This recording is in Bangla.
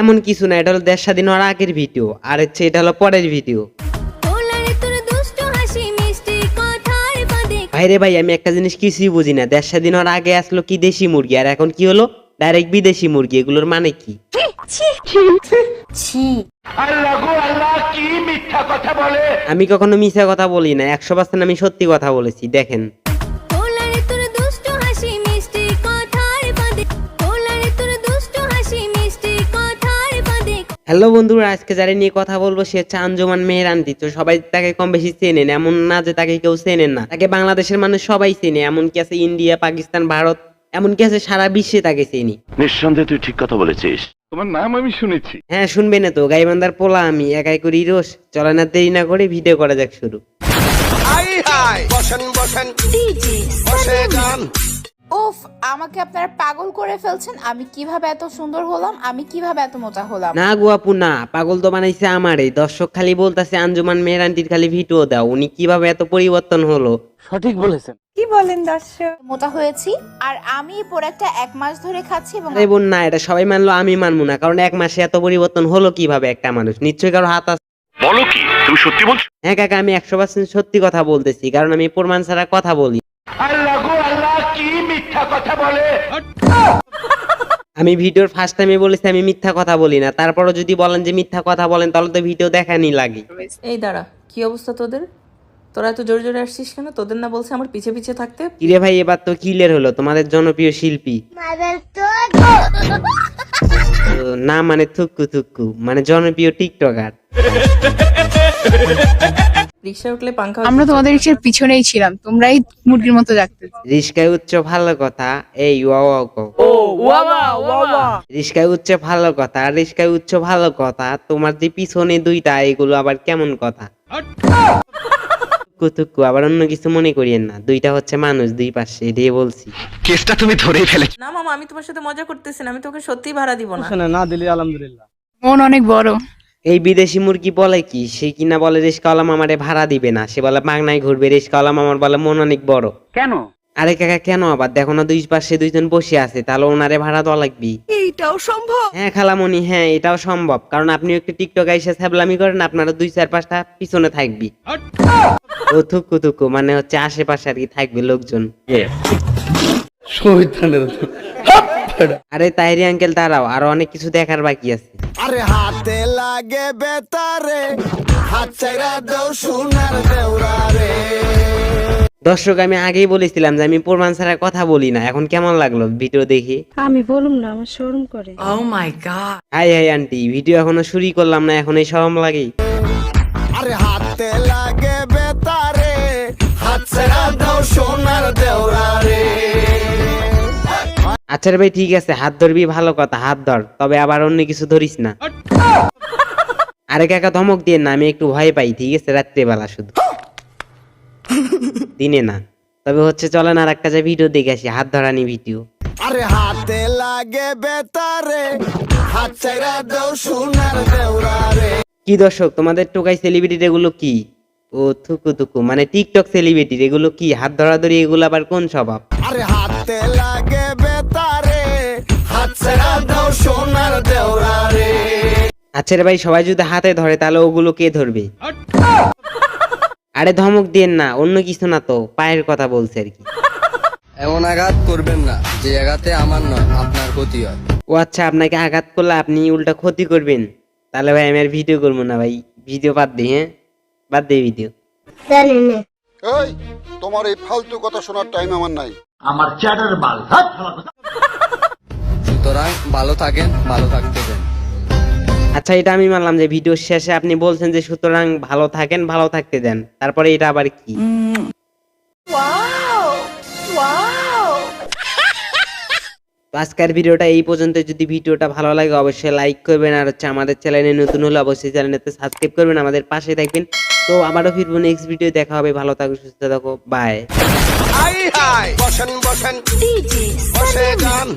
এমন কিছু না এটা হলো দেড় স্বাধীন হওয়ার আগের ভিডিও আর হচ্ছে এটা হলো পরের ভিডিও। পোলারে তোর দুষ্ট হাসি মিষ্টি কথার বাদে ভাইরে ভাই আমি একটা জিনিস কিছুই বুঝি না দেড় স্বাধীন হওয়ার আগে আসলো কি দেশি মুরগি আর এখন কি হলো? ডাইরেক্ট বিদেশি মুরগি এগুলোর মানে কি? আমি কখনো মিথ্যা কথা বলি না একশো পার্সেন্ট আমি সত্যি কথা বলেছি দেখেন। হ্যালো বন্ধুরা আজকে যারা নিয়ে কথা বলব সে হচ্ছে আঞ্জুমান মেহের আন্টি তো সবাই তাকে কম বেশি চেনেন। এমন না যে তাকে কেউ চেনেন না। তাকে বাংলাদেশের মানুষ সবাই চেনে। এমনকি আছে ইন্ডিয়া পাকিস্তান ভারত এমনকি আছে সারা বিশ্বে তাকে চেনি। নিঃসন্দেহে তুই ঠিক কথা বলেছিস। তোমার নাম আমি শুনেছি। হ্যাঁ শুনবে না তো। গাইবান্দার পোলা আমি। একাই করি রোষ চলে না দেরি না করে ভিডিও করা যাক শুরু। ডিজে উফ আমাকে আপনারা পাগল করে ফেলছেন। আমি কীভাবে এত সুন্দর হলাম? আমি কীভাবে এত মোটা হলাম? না গো আপু না। পাগল তো বানাইছে আমারে। দর্শক খালি বলতাছে আঞ্জুমান মেহের আন্টির খালি ভিডিও দাও। উনি কীভাবে এত পরিবর্তন হলো? কি বলেন দর্শক? মোটা হয়েছি আর আমি এই প্রোডাক্টটা এক মাস ধরে খাচ্ছি এবং আরে বোন না এটা সবাই মানলো আমি মানবো না। কারণ এক মাসে এত পরিবর্তন হলো কীভাবে একটা মানুষ? নিশ্চয়ই কারও হাত আছে। বলো কি তুমি সত্যি বলছো? হ্যাঁ কাকা আমি একশো পার্সেন্ট সত্যি কথা বলতেছি। কারণ আমি প্রমাণ ছাড়া কথা বলি। আমি ভিডিওর ফার্স্ট টাইমে বলেছি আমি মিথ্যা কথা বলি না। তারপরও যদি বলেন যে মিথ্যা কথা বলেন তাহলে তো ভিডিও দেখানি লাগে। এই দাঁড়া কি অবস্থা তোদের? তোরা এত জোরে জোরে আসছিস কেন? তোদের না বলছে আমার পিছে পিছে থাকতে? কিরে ভাই এবার তো কিলের হলো তোমাদের জনপ্রিয় শিল্পী। না মানে থুক্কু থুক্কু মানে জনপ্রিয় টিকটকার। রিক্সা উঠলে পাঙ্খা আমরা তোমাদের রিক্সার পিছনেই ছিলাম তোমরাই মুরগির মতো ডাকতে রিস্কায় উচ্চ ভালো কথা এই ওয়াও ওয়াও কও। রিস্কায় উচ্চ ভালো কথা রিস্কায় উচ্চ ভালো কথা তোমার যে পিছনে দুইটা এগুলো আবার কেমন কথা? কুতুক্কু আবার অন্য কিছু মনে করিয়েন না দুইটা হচ্ছে মানুষ দুই পাশে এটাই বলছি। কেসটা তুমি ধরেই ফেলেছো। না মামা আমি তোমার সাথে মজা করতেছি না আমি তোকে সত্যি ভাড়া দিব না। মন অনেক বড়। এই বিদেশি মুরগি বলে কি? সে কিনা বলে রিস্কাওয়ালা মামারে ভাড়া দিবে না। সে বলে বাংনায় ঘুরবে। রিস্কাওয়ালা মামার বলে মন অনেক বড়। কেন? আরে কাকা কেন আবার? দেখো না দুই পাশে দুইজন বসে আছে। তাহলে ওনারে ভাড়া দেওয়া লাগবে। এইটাও সম্ভব? হ্যাঁ খালামণি হ্যাঁ এটাও সম্ভব। কারণ আপনি একটু টিকটক এসে ছ্যাবলামি করেন আপনারা দুই চার পাঁচটা পিছনে থাকবি। ও থুকু থুকু মানে হচ্ছে আশেপাশে আর কি থাকবে লোকজন। আরে তাইরি আঙ্কেল দাঁড়াও আরও অনেক কিছু দেখার বাকি আছে। আরে হাতে লাগে বেতারে হাত চাইরা দেও সোনার দেওরা রে দর্শক আমি আগেই বলেছিলাম যে আমি প্রমাণ ছাড়া কথা বলি না। এখন কেমন লাগল ভিডিও দেখি? আমি বলুম না আমার শরম করে। ও my god hi hi aunty video এখনও শুরুই করলাম না এখন এই সরম লাগে আচ্ছা রে ভাই ঠিক আছে হাত ধরবি ভালো কথা হাত ধর তবে আবার অন্য কিছু ধরিস না। আরে কাকা ধমক দিয়ে না আমি একটু ভয় পাই ঠিক আছে রাত্রেবেলা শুধু। দিনে না তবে হচ্ছে চলেন আর একটা যে ভিডিও দেখে আসি হাত ধরানি ভিডিও আরে হাতে লাগে বেতারে হাত চাইরা দেও সোনার দেওরা রে কি দর্শক তোমাদের টোকাই সেলিব্রিটি এগুলো কি? ও থুকু থুকু মানে টিকটক সেলিব্রিটি এগুলো কি? হাত ধরাধরি এগুলো আবার কোন স্বভাব? আরে হাতে লাগে হাত চাইরা সোনার দেওরা রে আচ্ছা রে ভাই সবাই যদি হাতে ধরে তাহলে ওগুলো কে ধরবে? আরে ধমক দিয়ে না অন্য কিছু না তো পায়ের কথা বলছে আর কি। এমন আঘাত করবেন না যে আঘাতে আমার নয় আপনার ক্ষতি হয়। ও আচ্ছা আপনাকে আঘাত করলে আপনি উল্টা ক্ষতি করবেন। তাহলে ভাই আমি আর ভিডিও করব না ভাই ভিডিও বাদ দিই হ্যাঁ? বাদ দিই ভিডিও। এই তোমার এই ফালতু কথা শোনার টাইম আমার নাই। সুতরাং ভালো থাকেন ভালো থাকতে দেন। আচ্ছা এটা আমি মানলাম যে ভিডিও শেষে আপনি বলছেন যে সুতরাং ভালো থাকেন ভালো থাকতে দেন। তারপরে এটা আবার কি? আজকের ভিডিওটা এই পর্যন্ত। যদি ভিডিওটা ভালো লাগে অবশ্যই লাইক করবেন। আর হচ্ছে আমাদের চ্যানেলে নতুন হলে অবশ্যই চ্যানেলটাতে সাবস্ক্রাইব করবেন আমাদের পাশে থাকবেন। তো আবারও ফিরবো নেক্সট ভিডিও দেখা হবে। ভালো থাকো সুস্থ থাকো। বাই বসেন বসেন। বসে গান